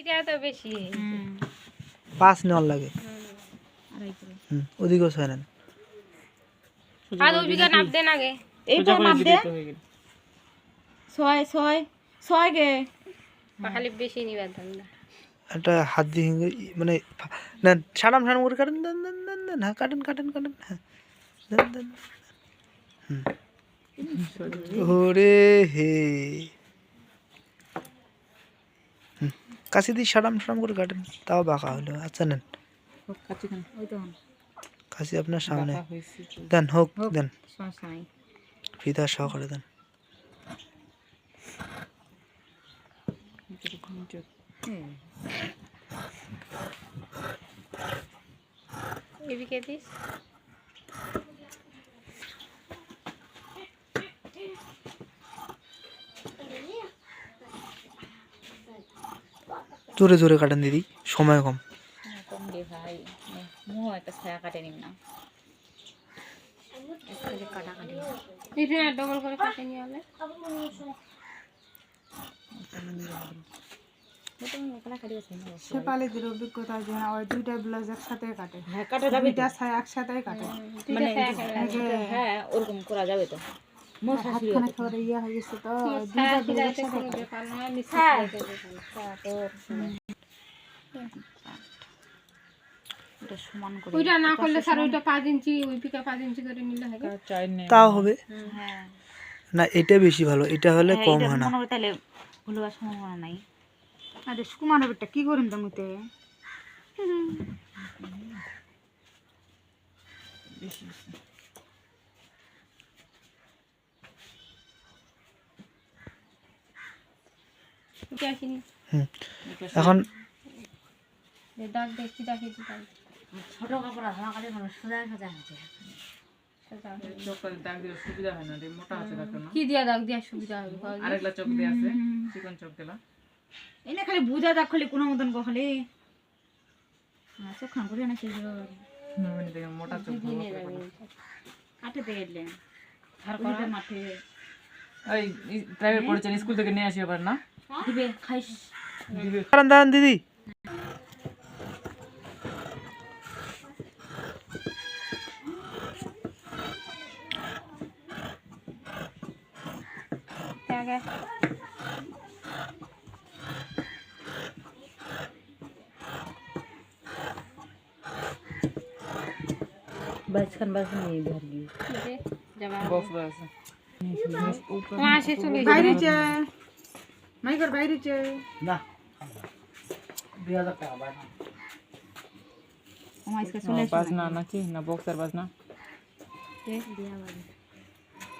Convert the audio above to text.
এটা তো বেশি হুম পাঁচ নেওয়ার লাগে ওদিকেও ছয় নেন আর ওই বিঘা নাপ দেন আগে এইটা মাপ দে ছয় ছয় ছয় গে খালি বেশি দাম একটা হাত দিয়ে মানে নেন সারাম সারাম করে কাটেন দেন দেন দেন দেন হ্যাঁ কাটেন কাটেন কাটেন হ্যাঁ দেন দেন হুম ওরে হে কাশি দিয়ে সারাম সারাম করে কাটেন তাও বাঁকা হলো। আচ্ছা নেন। কাশি আপনার সামনে। দেন হোক দেন। ফিতা সহকারে দেন। বিঘে দিস। জোরে জোরে কাটেন দিদি সময় কম। অভিজ্ঞতা যে ওই দুইটা ব্লাউজ একসাথে কাটে। হ্যাঁ কাটা যাবে দুইটা ছায়া একসাথে কাটে। মানে হ্যাঁ ওরকম করা যাবে তো। মোর শাশুড়ি ইয়ে হয়ে গেছে হ্যাঁ। এটা সমান করে ওইটা না করলে স্যার ওইটা পাঁচ ইঞ্চি ওই বিঘা পাঁচ ইঞ্চি করে নিলে হবে। তাও হবে? হ্যাঁ। না এটা বেশি ভালো এটা হলে হ্যাঁ, কম হয় না। মনে তাহলে ভুলবার সম্ভাবনা নাই। আরে সুকুমার বেটা কি করিম তামিতে এটা এখন দাগ দেখি দেখি দাগ ছোট কাপড় আছে আমার কাছে ভালো সোজা। সোজা আছে কি দিয়া দাগ দিয়া সুবিধা হবে কও যে। এনে খালি বুঝা দাগ খালি কোনো মতন কো খালি হ্যাঁ চোখ খান করে না শেষ হবে দিনে যাবে কাটে দিয়ে এলে ধার করা। মাঠে। প্রাইভেট পড়েছেন স্কুল থেকে নিয়ে আসি আবার না? দিবে খাইস। দাঁড়ান দাঁড়ান দিদি। আগে বাসখান বাসখান নিয়ে বিহার গিয়ে যে যাবা বক্স আছে মাসে চলে বাইরে চে মাইকর বাইরে চে আমার আজকে চলে বাজ না নাকি না বক্সের বাজ না বিয়া বাড়ি পাবে না। একবারে দে দে একবার দে দাও কি